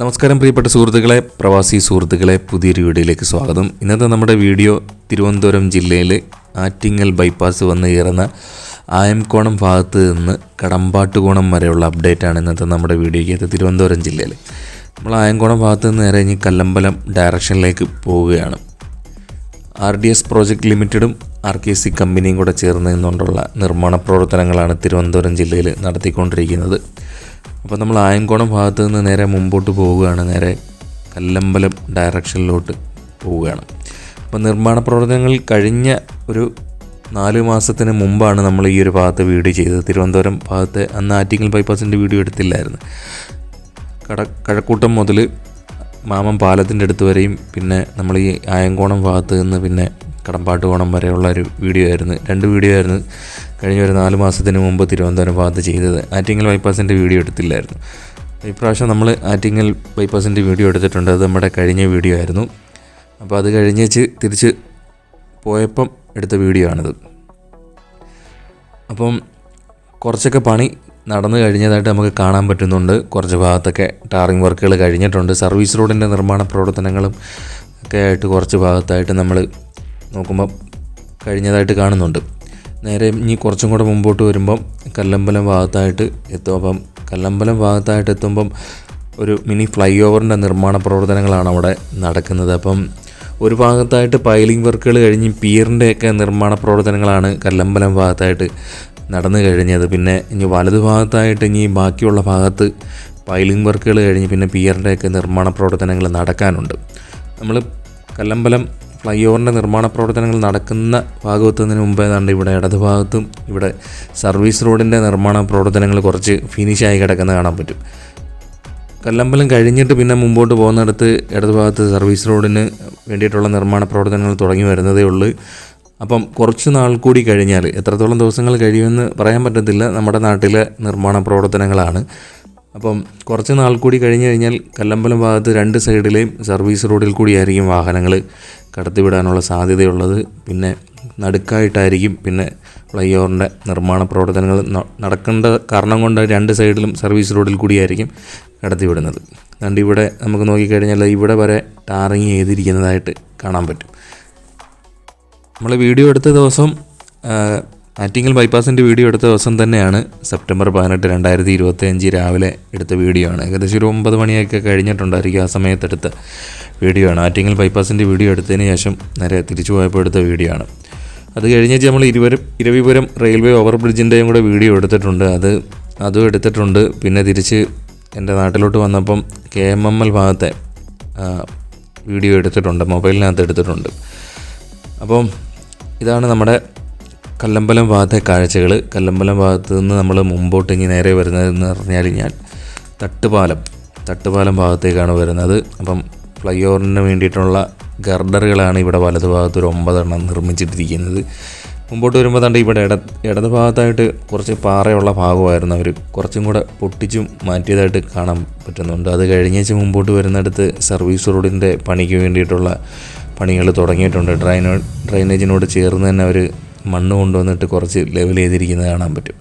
നമസ്കാരം പ്രിയപ്പെട്ട സുഹൃത്തുക്കളെ. പ്രവാസി സുഹൃത്തുക്കളെ പുതിയൊരു വീഡിയോയിലേക്ക് സ്വാഗതം. ഇന്നത്തെ നമ്മുടെ വീഡിയോ തിരുവനന്തപുരം ജില്ലയിലെ ആറ്റിങ്ങൽ ബൈപ്പാസ് വന്ന് കയറുന്ന ആയംകോണം ഭാഗത്ത് നിന്ന് കടമ്പാട്ടുകോണം വരെയുള്ള അപ്ഡേറ്റാണ് ഇന്നത്തെ നമ്മുടെ വീഡിയോയ്ക്ക്. തിരുവനന്തപുരം ജില്ലയിൽ. നമ്മൾ ആയംകോണം ഭാഗത്ത് നിന്ന് നേരെ ഇനി കല്ലമ്പലം ഡയറക്ഷനിലേക്ക് പോവുകയാണ്. ആർ ഡി എസ് പ്രോജക്റ്റ് ലിമിറ്റഡും ആർ കെ സി കമ്പനിയും കൂടെ ചേർന്ന് നിന്നുകൊണ്ടുള്ള നിർമ്മാണ പ്രവർത്തനങ്ങളാണ് തിരുവനന്തപുരം ജില്ലയിൽ നടത്തിക്കൊണ്ടിരിക്കുന്നത്. അപ്പോൾ നമ്മൾ ആയങ്കോണം ഭാഗത്ത് നിന്ന് നേരെ മുമ്പോട്ട് പോവുകയാണ്. നേരെ കല്ലമ്പലം ഡയറക്ഷനിലോട്ട് പോവുകയാണ്. അപ്പോൾ നിർമ്മാണ പ്രവർത്തനങ്ങൾ കഴിഞ്ഞ ഒരു നാല് മാസത്തിന് മുമ്പാണ് നമ്മൾ ഈ ഒരു ഭാഗത്ത് വീഡിയോ ചെയ്തത്. തിരുവനന്തപുരം ഭാഗത്ത് അന്ന് ആറ്റിങ്ങൽ ബൈപ്പാസിന്റെ വീഡിയോ എടുത്തില്ലായിരുന്നു. കട കഴക്കൂട്ടം മുതൽ മാമം പാലത്തിന്റെ അടുത്ത് വരെയും പിന്നെ നമ്മൾ ഈ ആയങ്കോണം ഭാഗത്ത് നിന്ന് പിന്നെ കടമ്പാട്ടുകോണം വരെയുള്ള ഒരു വീഡിയോ ആയിരുന്നു. രണ്ട് വീഡിയോ ആയിരുന്നു കഴിഞ്ഞ ഒരു നാല് മാസത്തിന് മുമ്പ് തിരുവനന്തപുരം ഭാഗത്ത് ചെയ്തത്. ആറ്റിങ്ങൽ ബൈപ്പാസിന്റെ വീഡിയോ എടുത്തില്ലായിരുന്നു. ഇപ്രാവശ്യം നമ്മൾ ആറ്റിങ്ങൽ ബൈപ്പാസിന്റെ വീഡിയോ എടുത്തിട്ടുണ്ട്. അത് നമ്മുടെ കഴിഞ്ഞ വീഡിയോ ആയിരുന്നു. അപ്പോൾ അത് കഴിഞ്ഞേച്ച് തിരിച്ച് പോയപ്പം എടുത്ത വീഡിയോ ആണിത്. അപ്പം കുറച്ചൊക്കെ പണി നടന്നു കഴിഞ്ഞതായിട്ട് നമുക്ക് കാണാൻ പറ്റുന്നുണ്ട്. കുറച്ച് ഭാഗത്തൊക്കെ ടാറിങ് വർക്കുകൾ കഴിഞ്ഞിട്ടുണ്ട്. സർവീസ് റോഡിന്റെ നിർമ്മാണ പ്രവർത്തനങ്ങളും ഒക്കെ ആയിട്ട് കുറച്ച് ഭാഗത്തായിട്ട് നമ്മൾ നോക്കുമ്പോൾ കഴിഞ്ഞതായിട്ട് കാണുന്നുണ്ട്. നേരെ ഇനി കുറച്ചും കൂടെ മുമ്പോട്ട് വരുമ്പം കല്ലമ്പലം ഭാഗത്തായിട്ട് എത്തും. അപ്പം കല്ലമ്പലം ഭാഗത്തായിട്ട് എത്തുമ്പം ഒരു മിനി ഫ്ലൈ ഓവറിന്റെ നിർമ്മാണ പ്രവർത്തനങ്ങളാണ് അവിടെ നടക്കുന്നത്. അപ്പം ഒരു ഭാഗത്തായിട്ട് പൈലിംഗ് വർക്കുകൾ കഴിഞ്ഞ് പിയറിന്റെയൊക്കെ നിർമ്മാണ പ്രവർത്തനങ്ങളാണ് കല്ലമ്പലം ഭാഗത്തായിട്ട് നടന്നു കഴിഞ്ഞത്. പിന്നെ ഇനി വലതു ഭാഗത്തായിട്ട് ഇനി ബാക്കിയുള്ള ഭാഗത്ത് പൈലിംഗ് വർക്കുകൾ കഴിഞ്ഞ് പിന്നെ പിയറിന്റെയൊക്കെ നിർമ്മാണ പ്രവർത്തനങ്ങൾ നടക്കാനുണ്ട്. നമ്മൾ കല്ലമ്പലം ഫ്ലൈ ഓവറിന്റെ നിർമ്മാണ പ്രവർത്തനങ്ങൾ നടക്കുന്ന ഭാഗത്തുന്നതിന് മുമ്പേ ഏതാണ്ട് ഇവിടെ ഇടത് ഭാഗത്തും ഇവിടെ സർവീസ് റോഡിന്റെ നിർമ്മാണ പ്രവർത്തനങ്ങൾ കുറച്ച് ഫിനിഷായി കിടക്കുന്ന കാണാൻ പറ്റും. കല്ലമ്പലം കഴിഞ്ഞിട്ട് പിന്നെ മുമ്പോട്ട് പോകുന്നിടത്ത് ഇടത് ഭാഗത്ത് സർവീസ് റോഡിന് വേണ്ടിയിട്ടുള്ള നിർമ്മാണ പ്രവർത്തനങ്ങൾ തുടങ്ങി വരുന്നതേ ഉള്ളൂ. അപ്പം കുറച്ച് നാൾ കൂടി കഴിഞ്ഞാൽ എത്രത്തോളം ദിവസങ്ങൾ കഴിയുമെന്ന് പറയാൻ പറ്റത്തില്ല. നമ്മുടെ നാട്ടിലെ നിർമ്മാണ പ്രവർത്തനങ്ങളാണ്. അപ്പം കുറച്ച് നാൾ കൂടി കഴിഞ്ഞ് കഴിഞ്ഞാൽ കല്ലമ്പലം ഭാഗത്ത് രണ്ട് സൈഡിലെയും സർവീസ് റോഡിൽ കൂടിയായിരിക്കും വാഹനങ്ങൾ കടത്തിവിടാനുള്ള സാധ്യതയുള്ളത്. പിന്നെ നടുക്കായിട്ടായിരിക്കും പിന്നെ ഫ്ലൈ ഓവറിന്റെ നിർമ്മാണ പ്രവർത്തനങ്ങൾ നടക്കേണ്ട കാരണം കൊണ്ട് രണ്ട് സൈഡിലും സർവീസ് റോഡിൽ കൂടിയായിരിക്കും കടത്തിവിടുന്നത്. അതുകൊണ്ട് ഇവിടെ നമുക്ക് നോക്കിക്കഴിഞ്ഞാൽ ഇവിടെ വരെ ടാറിങ് ചെയ്തിരിക്കുന്നതായിട്ട് കാണാൻ പറ്റും. നമ്മൾ വീഡിയോ എടുത്ത ദിവസം ആറ്റിങ്ങൽ ബൈപ്പാസിന്റെ വീഡിയോ എടുത്ത ദിവസം തന്നെയാണ് സെപ്റ്റംബർ പതിനെട്ട് രണ്ടായിരത്തി ഇരുപത്തി അഞ്ച് രാവിലെ എടുത്ത വീഡിയോ ആണ്. ഏകദേശം ഒരു ഒമ്പത് മണിയൊക്കെ കഴിഞ്ഞിട്ടുണ്ടായിരിക്കും ആ സമയത്തെടുത്ത വീഡിയോ ആണ്. ആറ്റിങ്ങൽ ബൈപ്പാസിന്റെ വീഡിയോ എടുത്തതിന് ശേഷം നേരെ തിരിച്ചു പോയപ്പോൾ എടുത്ത വീഡിയോ ആണ്. അത് കഴിഞ്ഞ് നമ്മൾ ഇരുവരും ഇരവിപുരം റെയിൽവേ ഓവർ ബ്രിഡ്ജിന്റെയും കൂടെ വീഡിയോ എടുത്തിട്ടുണ്ട്. അത് അതും എടുത്തിട്ടുണ്ട്. പിന്നെ തിരിച്ച് എന്റെ നാട്ടിലോട്ട് വന്നപ്പം കെ എം എം എൽ ഭാഗത്തെ വീഡിയോ എടുത്തിട്ടുണ്ട്. മൊബൈലിനകത്ത് എടുത്തിട്ടുണ്ട്. അപ്പം ഇതാണ് നമ്മുടെ കല്ലമ്പലം ഭാഗത്തെ കാഴ്ചകൾ കല്ലമ്പലം ഭാഗത്ത് നിന്ന് നമ്മൾ മുമ്പോട്ട് ഇനി നേരെ വരുന്നതെന്ന് പറഞ്ഞാൽ ഞാൻ തട്ടുപാലം തട്ടുപാലം ഭാഗത്തേക്കാണ് വരുന്നത്. അപ്പം ഫ്ലൈ ഓവറിന് വേണ്ടിയിട്ടുള്ള ഗർഡറുകളാണ് ഇവിടെ വലതുഭാഗത്ത് ഒരു ഒമ്പതെണ്ണം നിർമ്മിച്ചിട്ടിരിക്കുന്നത്. മുമ്പോട്ട് വരുമ്പോൾ തണ്ട് ഇവിടെ ഇട ഇടത് ഭാഗത്തായിട്ട് കുറച്ച് പാറയുള്ള ഭാഗമായിരുന്നു അവർ കുറച്ചും കൂടെ പൊട്ടിച്ചും മാറ്റിയതായിട്ട് കാണാൻ പറ്റുന്നുണ്ട്. അത് കഴിഞ്ഞേച്ച് മുമ്പോട്ട് വരുന്നിടത്ത് സർവീസ് റോഡിന്റെ പണിക്ക് വേണ്ടിയിട്ടുള്ള പണികൾ തുടങ്ങിയിട്ടുണ്ട്. ഡ്രൈനോ ഡ്രൈനേജിനോട് ചേർന്ന് തന്നെ അവർ മണ്ണ് കൊണ്ടുവന്നിട്ട് കുറച്ച് ലെവൽ ചെയ്തിരിക്കുന്നത് കാണാൻ പറ്റും.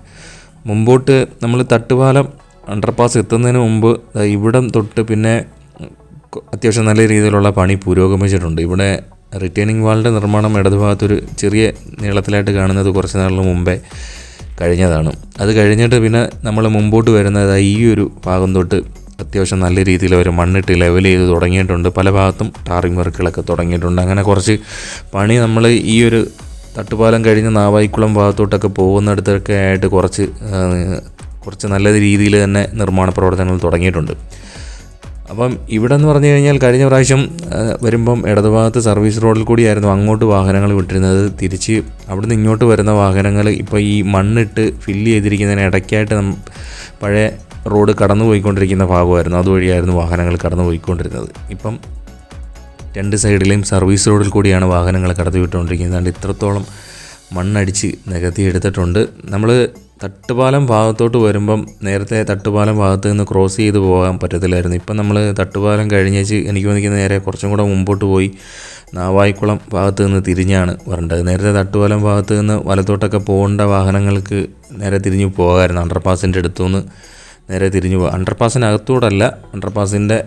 മുമ്പോട്ട് നമ്മൾ തട്ടുപാലം അണ്ടർപാസ് എത്തുന്നതിന് മുമ്പ് ഇവിടം തൊട്ട് പിന്നെ അത്യാവശ്യം നല്ല രീതിയിലുള്ള പണി പുരോഗമിച്ചിട്ടുണ്ട്. ഇവിടെ റിട്ടേണിംഗ് വാളിന്റെ നിർമ്മാണം ഇടതുഭാഗത്തൊരു ചെറിയ നീളത്തിലായിട്ട് കാണുന്നത് കുറച്ച് നാളിന് മുമ്പേ കഴിഞ്ഞതാണ്. അത് കഴിഞ്ഞിട്ട് പിന്നെ നമ്മൾ മുമ്പോട്ട് വരുന്നത് ഈ ഒരു ഭാഗം തൊട്ട് അത്യാവശ്യം നല്ല രീതിയിൽ അവർ മണ്ണിട്ട് ലെവൽ ചെയ്ത് തുടങ്ങിയിട്ടുണ്ട്. പല ഭാഗത്തും ടാറിങ് വർക്കുകളൊക്കെ തുടങ്ങിയിട്ടുണ്ട്. അങ്ങനെ കുറച്ച് പണി നമ്മൾ ഈ ഒരു തട്ടുപാലം കഴിഞ്ഞ് നാവായിക്കുളം ഭാഗത്തോട്ടൊക്കെ പോകുന്നിടത്തൊക്കെ ആയിട്ട് കുറച്ച് കുറച്ച് നല്ല രീതിയിൽ തന്നെ നിർമ്മാണ പ്രവർത്തനങ്ങൾ തുടങ്ങിയിട്ടുണ്ട്. അപ്പം ഇവിടെ എന്ന് പറഞ്ഞു കഴിഞ്ഞാൽ കഴിഞ്ഞ പ്രാവശ്യം വരുമ്പം ഇടതുഭാഗത്ത് സർവീസ് റോഡിൽ കൂടിയായിരുന്നു അങ്ങോട്ട് വാഹനങ്ങൾ വിട്ടിരുന്നത്. തിരിച്ച് അവിടുന്ന് ഇങ്ങോട്ട് വരുന്ന വാഹനങ്ങൾ ഇപ്പോൾ ഈ മണ്ണിട്ട് ഫില്ല് ചെയ്തിരിക്കുന്നതിന് ഇടയ്ക്കായിട്ട് പഴയ റോഡ് കടന്നു പോയിക്കൊണ്ടിരിക്കുന്ന ഭാഗമായിരുന്നു. അതുവഴിയായിരുന്നു വാഹനങ്ങൾ കടന്നു പോയിക്കൊണ്ടിരുന്നത് ഇപ്പം രണ്ട് സൈഡിലെയും സർവീസ് റോഡിൽ കൂടിയാണ് വാഹനങ്ങൾ കടത്തിവിട്ടുകൊണ്ടിരിക്കുന്നത്. അതുകൊണ്ട് ഇത്രത്തോളം മണ്ണടിച്ച് നികത്തി എടുത്തിട്ടുണ്ട്. നമ്മൾ തട്ടുപാലം ഭാഗത്തോട്ട് വരുമ്പം നേരത്തെ തട്ടുപാലം ഭാഗത്ത് നിന്ന് ക്രോസ് ചെയ്ത് പോകാൻ പറ്റത്തില്ലായിരുന്നു. ഇപ്പം നമ്മൾ തട്ടുപാലം കഴിഞ്ഞേച്ച് എനിക്ക് തോന്നിക്കുന്ന നേരെ കുറച്ചും കൂടെ മുമ്പോട്ട് പോയി നാവായിക്കുളം ഭാഗത്ത് നിന്ന് തിരിഞ്ഞാണ് വരേണ്ടത്. നേരത്തെ തട്ടുപാലം ഭാഗത്ത് നിന്ന് വലത്തോട്ടൊക്കെ പോകേണ്ട വാഹനങ്ങൾക്ക് നേരെ തിരിഞ്ഞു പോകാമായിരുന്നു. അണ്ടർപാസിന്റെ അടുത്തുനിന്ന് നേരെ തിരിഞ്ഞു പോകുക അണ്ടർപാസിനകത്തൂടല്ല അണ്ടർപാസിന്റെ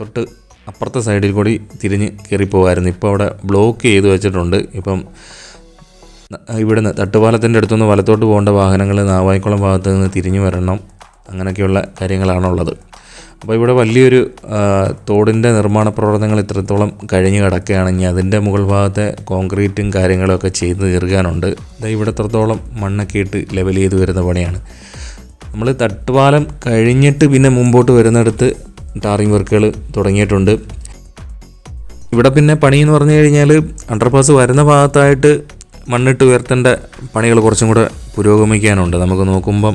തൊട്ട് അപ്പുറത്തെ സൈഡിൽ കൂടി തിരിഞ്ഞ് കയറിപ്പോകായിരുന്നു ഇപ്പോൾ അവിടെ ബ്ലോക്ക് ചെയ്ത് വെച്ചിട്ടുണ്ട്. ഇപ്പം ഇവിടുന്ന് തട്ടുപാലത്തിന്റെ അടുത്തുനിന്ന് വലത്തോട്ട് പോകേണ്ട വാഹനങ്ങൾ നാവായിക്കുളം ഭാഗത്ത് നിന്ന് തിരിഞ്ഞു വരണം. അങ്ങനെയൊക്കെയുള്ള കാര്യങ്ങളാണുള്ളത്. അപ്പോൾ ഇവിടെ വലിയൊരു തോടിന്റെ നിർമ്മാണ പ്രവർത്തനങ്ങൾ ഇത്രത്തോളം കഴിഞ്ഞ് കിടക്കുകയാണെങ്കിൽ അതിന്റെ മുകൾ ഭാഗത്തെ കോൺക്രീറ്റും കാര്യങ്ങളൊക്കെ ചെയ്ത് തീർക്കാനുണ്ട്. ദാ ഇവിടെ ഇത്രത്തോളം മണ്ണൊക്കെ ഇട്ട് ലെവൽ ചെയ്ത് വരുന്ന പണിയാണ്. നമ്മൾ തട്ടുപാലം കഴിഞ്ഞിട്ട് പിന്നെ മുമ്പോട്ട് വരുന്നിടത്ത് ടാറിങ് വർക്കുകൾ തുടങ്ങിയിട്ടുണ്ട്. ഇവിടെ പിന്നെ പണി എന്ന് പറഞ്ഞു കഴിഞ്ഞാൽ അണ്ടർപാസ് വരുന്ന ഭാഗത്തായിട്ട് മണ്ണിട്ട് ഉയർത്തേണ്ട പണികൾ കുറച്ചും കൂടെ പുരോഗമിക്കാനുണ്ട്. നമുക്ക് നോക്കുമ്പം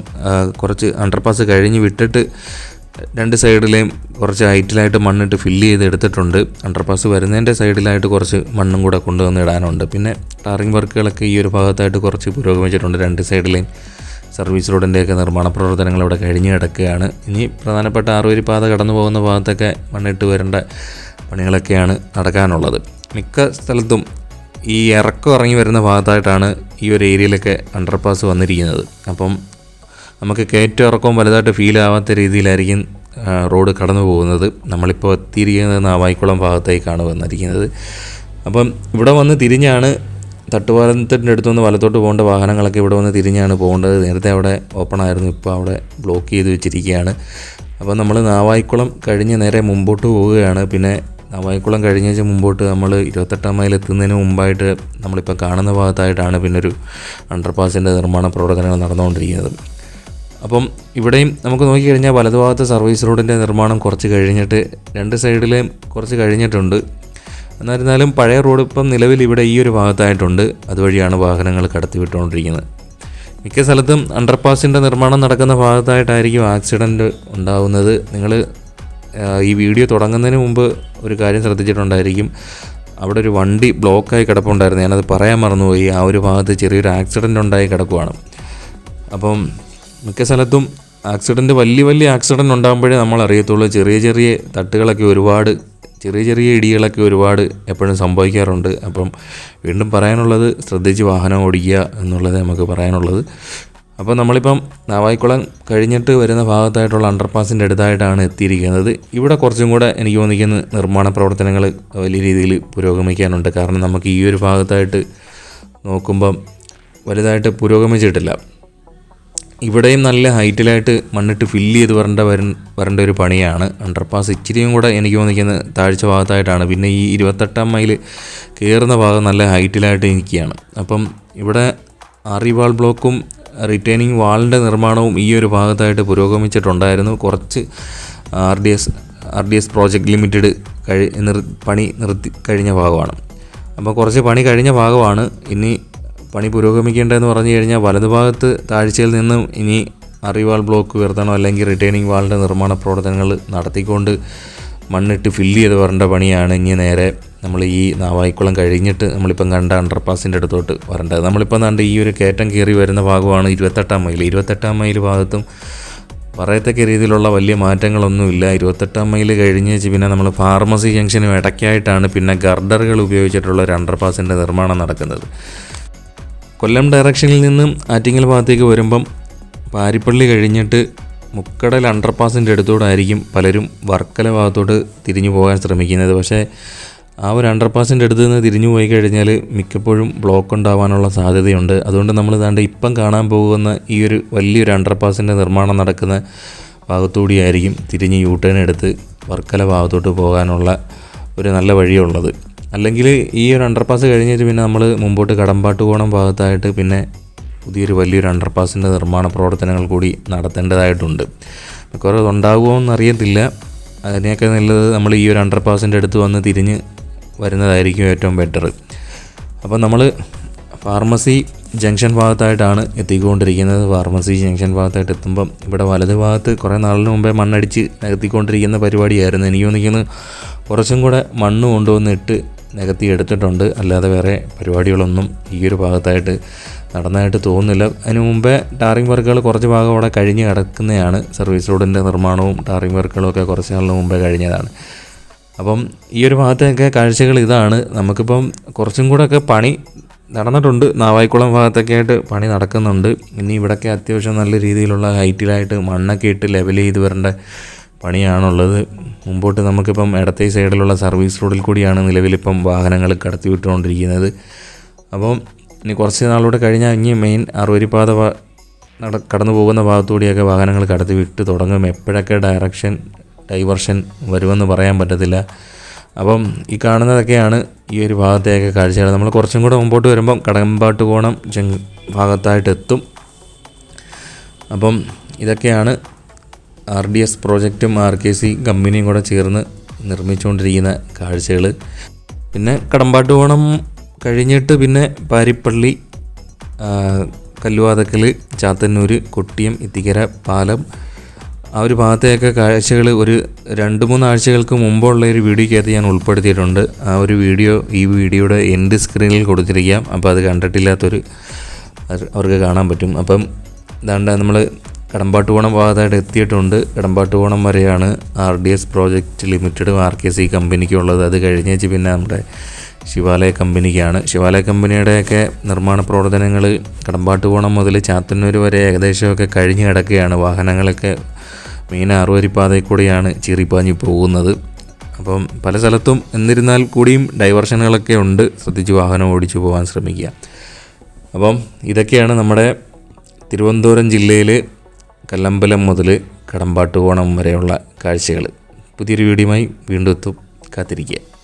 കുറച്ച് അണ്ടർപാസ് കഴിഞ്ഞ് വിട്ടിട്ട് രണ്ട് സൈഡിലെയും കുറച്ച് ഹൈറ്റിലായിട്ട് മണ്ണിട്ട് ഫില്ല് ചെയ്ത് എടുത്തിട്ടുണ്ട്. അണ്ടർപാസ് വരുന്നതിന്റെ സൈഡിലായിട്ട് കുറച്ച് മണ്ണും കൂടെ കൊണ്ടുവന്ന് ഇടാനുണ്ട്. പിന്നെ ടാറിങ് വർക്കുകളൊക്കെ ഈ ഒരു ഭാഗത്തായിട്ട് കുറച്ച് പുരോഗമിച്ചിട്ടുണ്ട്. രണ്ട് സൈഡിലെയും സർവീസ് റോഡിന്റെയൊക്കെ നിർമ്മാണ പ്രവർത്തനങ്ങൾ ഇവിടെ കഴിഞ്ഞ് കിടക്കുകയാണ്. ഇനി പ്രധാനപ്പെട്ട ആറുവരി പാത കടന്നു പോകുന്ന ഭാഗത്തൊക്കെ മണ്ണിട്ട് വരേണ്ട പണികളൊക്കെയാണ് നടക്കാനുള്ളത്. മിക്ക സ്ഥലത്തും ഈ ഇറക്കം ഇറങ്ങി വരുന്ന ഭാഗത്തായിട്ടാണ് ഈ ഒരു ഏരിയയിലൊക്കെ അണ്ടർപാസ് വന്നിരിക്കുന്നത്. അപ്പം നമുക്ക് കയറ്റം ഇറക്കവും വലുതായിട്ട് ഫീൽ ആവാത്ത രീതിയിലായിരിക്കും റോഡ് കടന്നു പോകുന്നത്. നമ്മളിപ്പോൾ എത്തിയിരിക്കുന്നത് നാവായിക്കുളം ഭാഗത്തേക്കാണ് വന്നിരിക്കുന്നത്. അപ്പം ഇവിടെ വന്ന് തിരിഞ്ഞാണ് തട്ടുപാലത്തിന്റെ അടുത്തുനിന്ന് വലത്തോട്ട് പോകേണ്ട വാഹനങ്ങളൊക്കെ ഇവിടെ വന്ന് തിരിഞ്ഞാണ് പോകേണ്ടത്. നേരത്തെ അവിടെ ഓപ്പൺ ആയിരുന്നു ഇപ്പോൾ അവിടെ ബ്ലോക്ക് ചെയ്ത് വെച്ചിരിക്കുകയാണ്. അപ്പോൾ നമ്മൾ നാവായിക്കുളം കഴിഞ്ഞ് നേരെ മുമ്പോട്ട് പോവുകയാണ്. പിന്നെ നാവായിക്കുളം കഴിഞ്ഞ മുമ്പോട്ട് നമ്മൾ ഇരുപത്തെട്ടാം മൈൽ എത്തുന്നതിന് മുമ്പായിട്ട് നമ്മളിപ്പോൾ കാണുന്ന ഭാഗത്തായിട്ടാണ് പിന്നെ ഒരു അണ്ടർപാസിന്റെ നിർമ്മാണ പ്രവർത്തനങ്ങൾ നടന്നുകൊണ്ടിരിക്കുന്നത്. അപ്പം ഇവിടെയും നമുക്ക് നോക്കിക്കഴിഞ്ഞാൽ വലതുഭാഗത്തെ സർവീസ് റോഡിന്റെ നിർമ്മാണം കുറച്ച് കഴിഞ്ഞിട്ട് രണ്ട് സൈഡിലെയും കുറച്ച് കഴിഞ്ഞിട്ടുണ്ട്. എന്നിരുന്നാലും പഴയ റോഡ് ഇപ്പം നിലവിൽ ഇവിടെ ഈ ഒരു ഭാഗത്തായിട്ടുണ്ട്. അതുവഴിയാണ് വാഹനങ്ങൾ കടത്തിവിട്ടുകൊണ്ടിരിക്കുന്നത്. മിക്ക സ്ഥലത്തും അണ്ടർപാസിന്റെ നിർമ്മാണം നടക്കുന്ന ഭാഗത്തായിട്ടായിരിക്കും ആക്സിഡന്റ് ഉണ്ടാകുന്നത് നിങ്ങൾ ഈ വീഡിയോ തുടങ്ങുന്നതിന് മുമ്പ് ഒരു കാര്യം ശ്രദ്ധിച്ചിട്ടുണ്ടായിരിക്കും. അവിടെ ഒരു വണ്ടി ബ്ലോക്കായി കിടപ്പുണ്ടായിരുന്നു. ഞാനത് പറയാൻ മറന്നുപോയി. ആ ഒരു ഭാഗത്ത് ചെറിയൊരു ആക്സിഡന്റ് ഉണ്ടായി കിടക്കുവാണ്. അപ്പം മിക്ക സ്ഥലത്തും ആക്സിഡന്റ് വലിയ വലിയ ആക്സിഡന്റ് ഉണ്ടാകുമ്പോഴേ നമ്മൾ അറിയത്തുള്ളൂ ചെറിയ ചെറിയ തട്ടുകളൊക്കെ ഒരുപാട് ചെറിയ ചെറിയ ഇടികളൊക്കെ ഒരുപാട് എപ്പോഴും സംഭവിക്കാറുണ്ട്. അപ്പം വീണ്ടും പറയാനുള്ളത് ശ്രദ്ധിച്ച് വാഹനം ഓടിക്കുക എന്നുള്ളത് നമുക്ക് പറയാനുള്ളത്. അപ്പോൾ നമ്മളിപ്പം നാവായിക്കുളം കഴിഞ്ഞിട്ട് വരുന്ന ഭാഗത്തായിട്ടുള്ള അണ്ടർപാസിന്റെ അടുത്തായിട്ടാണ് എത്തിയിരിക്കുന്നത്. ഇവിടെ കുറച്ചും കൂടെ എനിക്ക് തോന്നിക്കുന്ന നിർമ്മാണ പ്രവർത്തനങ്ങൾ വലിയ രീതിയിൽ പുരോഗമിക്കാനുണ്ട്. കാരണം നമുക്ക് ഈ ഒരു ഭാഗത്തായിട്ട് നോക്കുമ്പം വലുതായിട്ട് പുരോഗമിച്ചിട്ടില്ല. ഇവിടെയും നല്ല ഹൈറ്റിലായിട്ട് മണ്ണിട്ട് ഫില്ല് ചെയ്ത് വരേണ്ട വര വരേണ്ട ഒരു പണിയാണ്. അണ്ടർപാസ് ഇച്ചിരിയും കൂടെ എനിക്ക് തോന്നിക്കുന്നത് താഴ്ച ഭാഗത്തായിട്ടാണ്. പിന്നെ ഈ ഇരുപത്തെട്ടാം മൈൽ കയറുന്ന ഭാഗം നല്ല ഹൈറ്റിലായിട്ട് നിൽക്കുകയാണ്. അപ്പം ഇവിടെ അറിവാൾ ബ്ലോക്കും റിട്ടേണിങ് വാളിന്റെ നിർമ്മാണവും ഈ ഒരു ഭാഗത്തായിട്ട് പുരോഗമിച്ചിട്ടുണ്ടായിരുന്നു. കുറച്ച് R D S R D S project limited കഴി നിർ പണി നിർത്തി കഴിഞ്ഞ ഭാഗമാണ്. അപ്പോൾ കുറച്ച് പണി കഴിഞ്ഞ ഭാഗമാണ്. ഇനി പണി പുരോഗമിക്കേണ്ടതെന്ന് പറഞ്ഞു കഴിഞ്ഞാൽ വലതുഭാഗത്ത് താഴ്ചയിൽ നിന്നും ഇനി അറിവാൾ ബ്ലോക്ക് ഉയർത്തണോ അല്ലെങ്കിൽ റിട്ടേണിംഗ് വാളിന്റെ നിർമ്മാണ പ്രവർത്തനങ്ങൾ നടത്തിക്കൊണ്ട് മണ്ണിട്ട് ഫില്ല് ചെയ്ത് വരേണ്ട പണിയാണ് ഇനി നേരെ നമ്മൾ ഈ നാവായിക്കുളം കഴിഞ്ഞിട്ട് നമ്മളിപ്പം കണ്ട അണ്ടർപാസിന്റെ അടുത്തോട്ട് വരേണ്ടത്. നമ്മളിപ്പം കണ്ട ഈ ഒരു കയറ്റം കയറി വരുന്ന ഭാഗമാണ് ഇരുപത്തെട്ടാം മൈൽ. ഇരുപത്തെട്ടാം മൈൽ ഭാഗത്തും പറയത്തക്ക രീതിയിലുള്ള വലിയ മാറ്റങ്ങളൊന്നുമില്ല ഇരുപത്തെട്ടാം മൈൽ കഴിഞ്ഞ് പിന്നെ നമ്മൾ ഫാർമസി ജംഗ്ഷനും ഇടയ്ക്കായിട്ടാണ് പിന്നെ ഗർഡറുകൾ ഉപയോഗിച്ചിട്ടുള്ള ഒരു അണ്ടർപാസിന്റെ നിർമ്മാണം നടക്കുന്നത്. കൊല്ലം ഡയറക്ഷനിൽ നിന്നും ആറ്റിങ്ങൽ ഭാഗത്തേക്ക് വരുമ്പം പാരിപ്പള്ളി കഴിഞ്ഞിട്ട് മുക്കടൽ അണ്ടർപാസിന്റെ അടുത്തോടായിരിക്കും പലരും വർക്കല ഭാഗത്തോട്ട് തിരിഞ്ഞു പോകാൻ ശ്രമിക്കുന്നത്. പക്ഷേ ആ ഒരു അണ്ടർപാസിന്റെ അടുത്ത് നിന്ന് തിരിഞ്ഞു പോയി കഴിഞ്ഞാൽ മിക്കപ്പോഴും ബ്ലോക്ക് ഉണ്ടാവാനുള്ള സാധ്യതയുണ്ട്. അതുകൊണ്ട് നമ്മൾ ഇതാണ്ട് ഇപ്പം കാണാൻ പോകുന്ന ഈ ഒരു വലിയൊരു അണ്ടർപാസിന്റെ നിർമ്മാണം നടക്കുന്ന ഭാഗത്തുകൂടിയായിരിക്കും തിരിഞ്ഞ് യൂ ടേൺ എടുത്ത് വർക്കല ഭാഗത്തോട്ട് പോകാനുള്ള ഒരു നല്ല വഴിയുള്ളത്. അല്ലെങ്കിൽ ഈ ഒരു അണ്ടർപാസ് കഴിഞ്ഞിട്ട് പിന്നെ നമ്മൾ മുമ്പോട്ട് കടമ്പാട്ടുകോണം ഭാഗത്തായിട്ട് പിന്നെ പുതിയൊരു വലിയൊരു അണ്ടർപാസിന്റെ നിർമ്മാണ പ്രവർത്തനങ്ങൾ കൂടി നടത്തേണ്ടതായിട്ടുണ്ട്. കുറേ ഉണ്ടാകുമോ എന്നറിയത്തില്ല. അതിനെയൊക്കെ നല്ലത് നമ്മൾ ഈ ഒരു അണ്ടർപാസിന്റെ അടുത്ത് വന്ന് തിരിഞ്ഞ് വരുന്നതായിരിക്കും ഏറ്റവും ബെറ്റർ അപ്പോൾ നമ്മൾ ഫാർമസി ജംഗ്ഷൻ ഭാഗത്തായിട്ടാണ് എത്തിക്കൊണ്ടിരിക്കുന്നത്. ഫാർമസി ജംഗ്ഷൻ ഭാഗത്തായിട്ട് എത്തുമ്പം ഇവിടെ വലത് ഭാഗത്ത് കുറേ നാളിന് മുമ്പേ മണ്ണടിച്ച് നികത്തിക്കൊണ്ടിരിക്കുന്ന പരിപാടിയായിരുന്നു. എനിക്ക് തോന്നിക്കുന്നത് കുറച്ചും കൂടെ മണ്ണ് കൊണ്ടുവന്ന് ഇട്ട് നികത്തി എടുത്തിട്ടുണ്ട്. അല്ലാതെ വേറെ പരിപാടികളൊന്നും ഈ ഒരു ഭാഗത്തായിട്ട് നടന്നതായിട്ട് തോന്നുന്നില്ല. അതിന് മുമ്പേ ടാറിംഗ് വർക്കുകൾ കുറച്ച് ഭാഗം അവിടെ കഴിഞ്ഞ് കിടക്കുന്നതാണ്. സർവീസ് റോഡിന്റെ നിർമ്മാണവും ടാറിംഗ് വർക്കുകളും ഒക്കെ കുറച്ച് നാളിന് മുമ്പേ കഴിഞ്ഞതാണ്. അപ്പം ഈ ഒരു ഭാഗത്തൊക്കെ കാഴ്ചകൾ ഇതാണ്. നമുക്കിപ്പം കുറച്ചും കൂടെ ഒക്കെ പണി നടന്നിട്ടുണ്ട്. നാവായിക്കുളം ഭാഗത്തൊക്കെ ആയിട്ട് പണി നടക്കുന്നുണ്ട്. ഇനി ഇവിടെയൊക്കെ അത്യാവശ്യം നല്ല രീതിയിലുള്ള ഹൈറ്റിലായിട്ട് മണ്ണൊക്കെ ഇട്ട് ലെവൽ ചെയ്ത് വരേണ്ട പണിയാണുള്ളത്. മുമ്പോട്ട് നമുക്കിപ്പം ഇടത്തെ സൈഡിലുള്ള സർവീസ് റോഡിൽ കൂടിയാണ് നിലവിലിപ്പം വാഹനങ്ങൾ കടത്തി വിട്ടുകൊണ്ടിരിക്കുന്നത് അപ്പം ഇനി കുറച്ച് നാളൂടെ കഴിഞ്ഞാൽ ഇനി മെയിൻ അറുവരിപ്പാത നട കടന്നു പോകുന്ന ഭാഗത്തുകൂടിയൊക്കെ വാഹനങ്ങൾ കടത്തി വിട്ട് തുടങ്ങും. എപ്പോഴൊക്കെ ഡയറക്ഷൻ ഡൈവർഷൻ വരുമെന്ന് പറയാൻ പറ്റത്തില്ല. അപ്പം ഈ കാണുന്നതൊക്കെയാണ് ഈ ഒരു ഭാഗത്തെയൊക്കെ കാഴ്ചകൾ. നമ്മൾ കുറച്ചും കൂടെ മുമ്പോട്ട് വരുമ്പം കടമ്പാട്ടുകോണം കോണം ഭാഗത്തായിട്ട് എത്തും. അപ്പം ഇതൊക്കെയാണ് ആർ ഡി എസ് പ്രോജക്റ്റും ആർ കെ സി കമ്പനിയും കൂടെ ചേർന്ന് നിർമ്മിച്ചുകൊണ്ടിരിക്കുന്ന കാഴ്ചകൾ പിന്നെ കടമ്പാട്ടുകോണം കഴിഞ്ഞിട്ട് പിന്നെ പാരിപ്പള്ളി കല്ലുവാതക്കൽ ചാത്തന്നൂർ കൊട്ടിയം ഇത്തിക്കര പാലം. ആ ഒരു ഭാഗത്തെയൊക്കെ കാഴ്ചകൾ ഒരു രണ്ട് മൂന്ന് ആഴ്ചകൾക്ക് മുമ്പുള്ള ഒരു വീഡിയോയ്ക്കകത്ത് ഞാൻ ഉൾപ്പെടുത്തിയിട്ടുണ്ട്. ആ ഒരു വീഡിയോ ഈ വീഡിയോയുടെ എൻഡ് സ്ക്രീനിൽ കൊടുത്തിരിക്കാം. അപ്പോൾ അത് കണ്ടിട്ടില്ലാത്തൊരു അവർക്ക് കാണാൻ പറ്റും. അപ്പം ഇതാണ്ട് നമ്മൾ കടമ്പാട്ടുകോണം ഭാഗത്തായിട്ട് എത്തിയിട്ടുണ്ട്. കടമ്പാട്ടുകോണം വരെയാണ് R D S project limited R K C കമ്പനിക്കുള്ളത് അത് കഴിഞ്ഞേച്ച് പിന്നെ നമ്മുടെ ശിവാലയ കമ്പനിക്കാണ്. ശിവാലയ കമ്പനിയുടെയൊക്കെ നിർമ്മാണ പ്രവർത്തനങ്ങൾ കടമ്പാട്ടുകോണം മുതൽ ചാത്തന്നൂർ വരെ ഏകദേശമൊക്കെ കഴിഞ്ഞ് കിടക്കുകയാണ്. വാഹനങ്ങളൊക്കെ മെയിൻ ആറുവരിപ്പാതയിൽ കൂടിയാണ് ചീറിപ്പാഞ്ഞ് പോകുന്നത്. അപ്പം പല സ്ഥലത്തും എന്നിരുന്നാൽ കൂടിയും ഡൈവർഷനുകളൊക്കെ ഉണ്ട്. ശ്രദ്ധിച്ച് വാഹനം ഓടിച്ചു പോകാൻ ശ്രമിക്കുക. അപ്പം ഇതൊക്കെയാണ് നമ്മുടെ തിരുവനന്തപുരം ജില്ലയിൽ കല്ലമ്പലം മുതൽ കടമ്പാട്ടുകോണം വരെയുള്ള കാഴ്ചകൾ. പുതിയൊരു വീഡിയോയുമായി വീണ്ടും എത്തും. കാത്തിരിക്കുക.